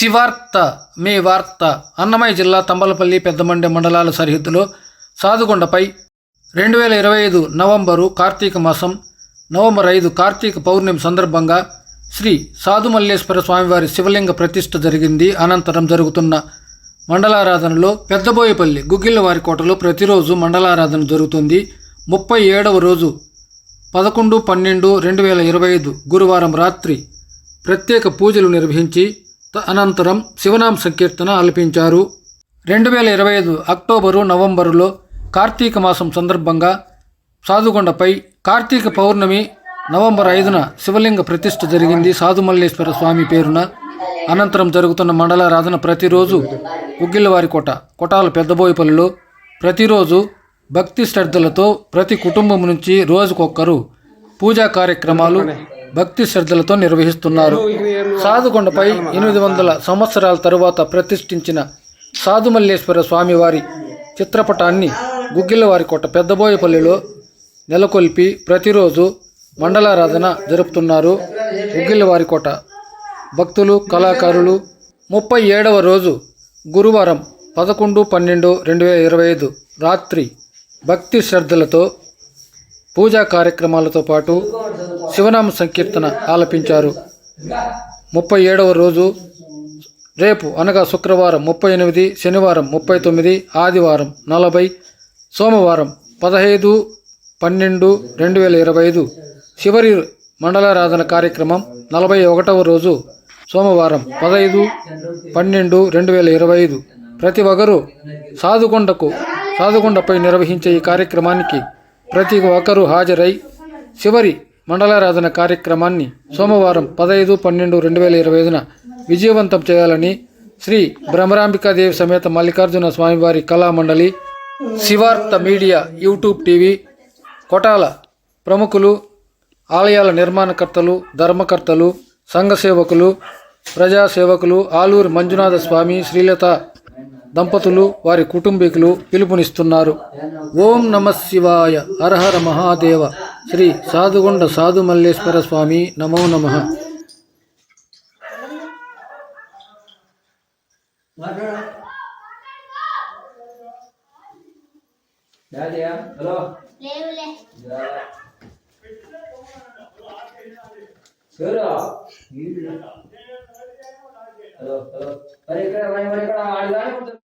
శివార్త మీ వార్త అన్నమయ్య జిల్లా తంబలపల్లి పెద్దమండె మండలాల సరిహద్దులో సాధుగొండపై రెండు వేల ఇరవై ఐదు నవంబరు కార్తీక మాసం నవంబర్ ఐదు కార్తీక పౌర్ణమి సందర్భంగా శ్రీ సాధుమల్లేశ్వర స్వామివారి శివలింగ ప్రతిష్ఠ జరిగింది. అనంతరం జరుగుతున్న మండలారాధనలో పెద్దబోయపల్లి గుగ్గిళ్ళవారి కోటలో ప్రతిరోజు మండలారాధన జరుగుతుంది. ముప్పై ఏడవ రోజు పదకొండు పన్నెండు రెండు వేల ఇరవై ఐదు గురువారం రాత్రి ప్రత్యేక పూజలు నిర్వహించి అనంతరం శివనామ సంకీర్తన ఆలపించారు. రెండు వేల ఇరవై ఐదు అక్టోబరు నవంబరులో కార్తీక మాసం సందర్భంగా సాధుగొండపై కార్తీక పౌర్ణమి నవంబర్ ఐదున శివలింగ ప్రతిష్ఠ జరిగింది. సాధుమల్లేశ్వర స్వామి పేరున అనంతరం జరుగుతున్న మండలారాధన ప్రతిరోజు ఉగ్గిల్లవారికోట కొటాల పెద్దబోయిపల్లిలో ప్రతిరోజు భక్తి శ్రద్ధలతో ప్రతి కుటుంబం నుంచి రోజుకొక్కరు పూజా కార్యక్రమాలు భక్తి శ్రద్ధలతో నిర్వహిస్తున్నారు. సాధుకొండపై ఎనిమిది వందల సంవత్సరాల తరువాత ప్రతిష్ఠించిన సాధుమల్లేశ్వర స్వామివారి చిత్రపటాన్ని గుగ్గిళ్ళవారి కోట పెద్దబోయపల్లిలో నెలకొల్పి ప్రతిరోజు మండలారాధన జరుపుతున్నారు. గుగ్గిళ్ళవారి కోట. భక్తులు కళాకారులు ముప్పై ఏడవ రోజు గురువారం పదకొండు పన్నెండు రెండు వేల ఇరవై ఐదు రాత్రి భక్తి శ్రద్ధలతో పూజా కార్యక్రమాలతో పాటు శివనామ సంకీర్తన ఆలపించారు. ముప్పై ఏడవ రోజు రేపు అనగా శుక్రవారం ముప్పై ఎనిమిది శనివారం ముప్పై తొమ్మిది ఆదివారం నలభై సోమవారం పదహైదు పన్నెండు రెండు వేల ఇరవై ఐదు చివరి మండలారాధన కార్యక్రమం నలభై ఒకటవ రోజు సోమవారం పదహైదు పన్నెండు రెండు వేల ఇరవై ఐదు ప్రతి ఒక్కరూ సాధుకొండకు సాధుకొండపై నిర్వహించే ఈ కార్యక్రమానికి ప్రతి ఒక్కరూ హాజరై చివరి మండలారాధన కార్యక్రమాన్ని సోమవారం పదహైదు పన్నెండు రెండు వేల ఇరవై ఐదున విజయవంతం చేయాలని శ్రీ భ్రమరాంబికాదేవి సమేత మల్లికార్జున స్వామివారి కళామండలి శివార్త మీడియా యూట్యూబ్ టీవీ కొటాల ప్రముఖులు ఆలయాల నిర్మాణకర్తలు ధర్మకర్తలు సంఘ సేవకులు ఆలూరు మంజునాథ స్వామి శ్రీలత దంపతులు వారి కుటుంబీకులు పిలుపునిస్తున్నారు. ఓం నమ శివాయ. హరహర మహాదేవ. శ్రీ సాధుగొండ సాధు మల్లేశ్వర స్వామి నమో నమ. Hello hello hello. మరి ఇక్కడ మరి ఇక్కడ ఆడిదాని